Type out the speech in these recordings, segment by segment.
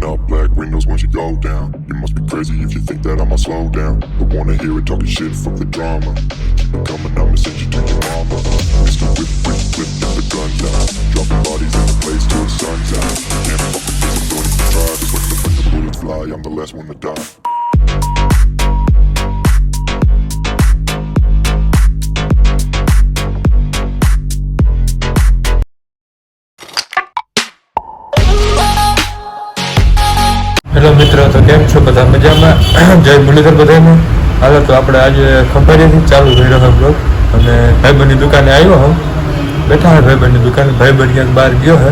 Rolling up black windows once you go down. You must be crazy if you think that I'ma slow down. But wanna hear it talking shit, fuck the drama. Keep it coming, I'ma send you to your mama. Mr. Whip, hello મિત્રો, તો કેમ છો? બધા મજામાં? જય મુરલીધર બધાને હાલો, તો આપણે આજે ખંભાળીયાથી ચાલુ કર્યો હતો બ્લોગ અને ભાઈબંધની દુકાને આવ્યો હું. બેઠા હોય ભાઈબંધની દુકાને. ભાઈબંધ ક્યાંક બહાર ગયો હે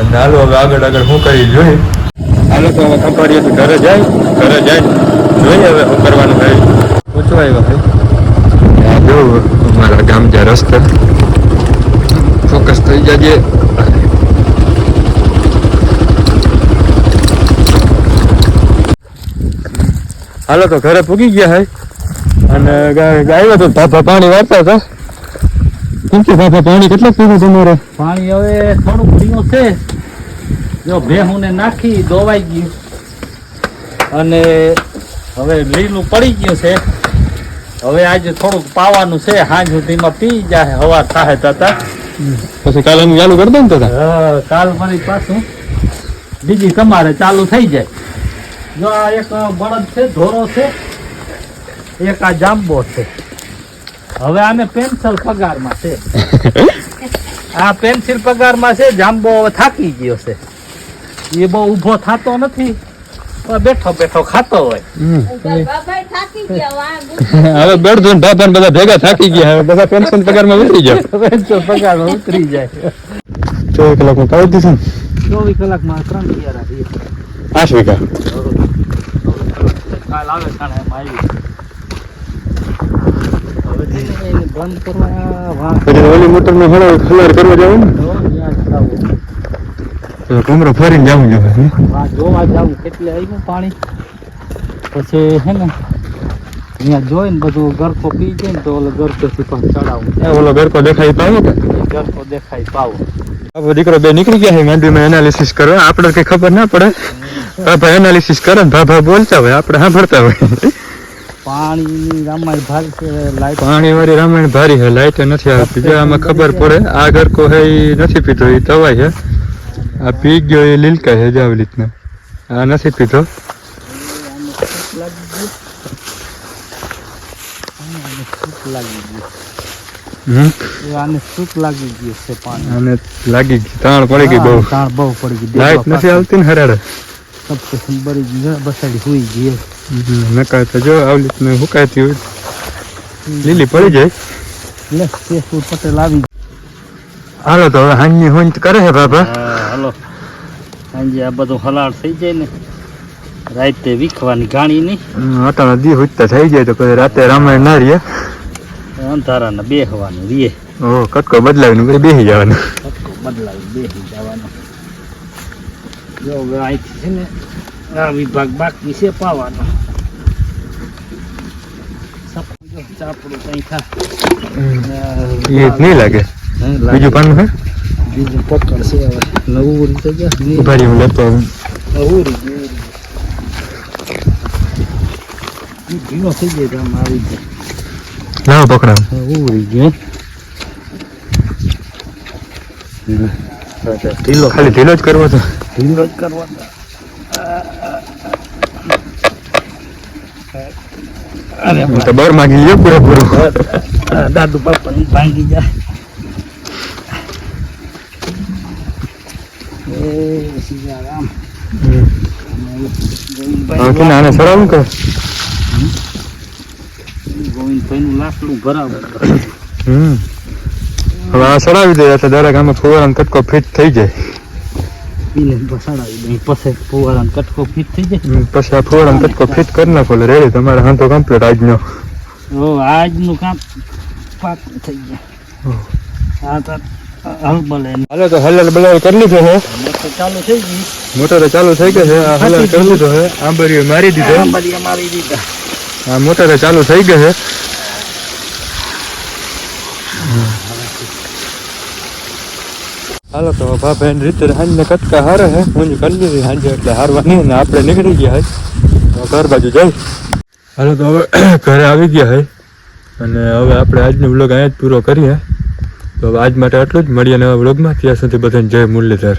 અને હાલો, હવે આગળ આગળ હું કરી જોઈ. હાલો, તો હવે ખંભાળીયાથી ઘરે જાય. ઘરે જાય. જોઈએ હવે શું કરવાનું ભાઈ પૂછવા આવ્યો ભાઈ. જો, અમારા ગામ જ્યાં રસ્તા ફોકસ થઈ જાય હાલો તો ઘરે પૂગી ગયા હે. અને આવ્યો તો ભાભા પાણી વાળતા હતા કેમ કે ભાભા પાણી કેટલા પીધું તમારે? પાણી હવે થોડું પીવું છે. જો ભેહુંને નાખી દોવાઈ ગયું. અને હવે લીલું પડી ગયું છે. હવે આજે થોડુંક પાવાનું છે. સાંજ સુધીમાં પી જાય હવા થાય તાતા. પછી કાલે ચાલુ કરી દઉં ને તો કાલ ફરી પાછું. બીજી તમારે ચાલુ થઈ જાય. જો આ એક બળદ છે ધોરો છે એક આ જાંબો છે. હવે આને પેન્સિલ પગારમાં છે. આ પેન્સિલ પગારમાં છે જાંબો હવે થાકી ગયો છે. એ બહુ ઊભો થતો નથી બેઠો બેઠો ખાતો હોય. હવે બેઠો ધોન ભાભા બધા ભેગા થાકી ગયા હવે બધા પેન્શન પગારમાં ઉતરી જાય પેન્સિલ પગારમાં ઉતરી જાય. ચોવીસ કલાકમાં પાડી દીધું ચોવીસ કલાકમાં ત્રણ પિયારા આઠ વીઘા. કાલ આવે એમ એને બંધ કરવા ઓલી મોટર નો હળો ખલાર કરવા જાવ ને? જ આવું. કમરો ફરીને જવું જોઈએ જોવા જાવું કેટલે આવ્યું પાણી. પછી હે ને અહીંયા જોઈને બધું ગરકો પી જાય ને તો ઓલો ગરકોથી પણ ચડાવું. એ ઓલો ગરકો દેખાય પાવો કે? ગરકો દેખાય પાવો બાપુ દીકરો બે નીકળી ગયા છે. માંડવીમાં એનાલિસિસ કરવા આપણે કઈ ખબર ના પડે. ભાભા એનાલિસિસ કરે ને ભાભા બોલતા હોય આપણે સાંભળતા હોય. પાણીની રામાય ભારી છે લાઈટ. પાણી વાળી રામાયણ ભારી છે લાઈટ નથી આવતી. જો આમાં ખબર પડે આ ગરકો છે એ નથી પીતો એ તવાય છે. આ પી ગયો એ લીલકા છે જ આવી રીતના. આ નથી પીતો. લાગી ગયું. આને સૂક લાગી ગયું છે પાણી. આને લાગી ગઈ તાણ પડી ગઈ બહુ. તાણ બહુ પડી ગઈ. લાઈટ નથી આવતી ને હરાડે સબસ્ટેશન બળી ગયું બસાડી હુઈ ગઈ નકા તો જો આવી રીતના હુકાતી હોય. લીલી પડી જાય. લે કેશુ પટેલ આવી હાલો તો હવે હાંજની હોંજ કરે છે બાબા હાલો. હાંજી આ બધું હલાળ થઈ જાય ને રાતે વીખવાની ગાણી નહીં. અટાણા દી હુજતા થઈ જાય તો પછી રાતે રામાયણ ના રહીએ. અંધારાને બેહવાનું રીએ. ઓ કટકો બદલાવીને પછી બેસી જવાનું. કટકો બદલાવી બેસી જવાનું. જો હવે અહીંથી છે ને આ વિભાગ બાકી છે પાવાનો. ચાપડું કઈ થાય નહીં લાગે. બીજું પાનું હે? બીજું પકડ છે હવે. નવું રીતે ગયા રહી હું લેતો આવું. ઉરી ગયું ભીનો થઈ જાય આમ આવી જાય લાવો પકડાવ ઢીલો ખાલી ઢીલો જ કરવો તો. ઢીલો જ હું તો બર માગી લ્યો પૂરેપૂરું. દાદુ બાપા ભાંગી જાય એ સીતારામ આને સરાવું કે ગોવિંદભાઈનું લાકડું ભરાવું. હમ. હવે આ સડાવી દે એટલે દરેક આમાં ફુવારાનો કટકો ફિટ થઈ જાય. પછી ફુવારાનો કટકો ફીટ થઈ જાય. પછી આ ફુવારાનો કટકો ફિટ કરી નાખો એટલે રેડી તમારે હાંધો કમ્પ્લીટ આજનો. આજનું કામ પાકું થઈ ગયા. હા તો હાલો તો હલાલ બલાલ કરી લીધો છે મોટર ચાલુ થઈ ગઈ. મોટરે ચાલુ થઈ ગઈ છે હલાલ કરી લીધો છે આંબરીઓ મારી દીધો બધી મારી દીધા. આ મોટરે ચાલુ થઈ ગઈ છે હાલો, તો ભાઈ રીતે હાંજને કટકા હારે હે. હું કરી દીધી હાંજે એટલે હારવાની નહીં ને આપણે નીકળી ગયા હે. ઘર બાજુ જઈ. હાલો, તો હવે ઘરે આવી ગયા હે. અને હવે આપણે આજનો વ્લોગ અહીંયા જ પૂરો કરીએ. તો આજ માટે આટલું જ. મળીએ નવા વ્લોગમાં. ત્યાં સુધી બધાને જય મુરલીધર.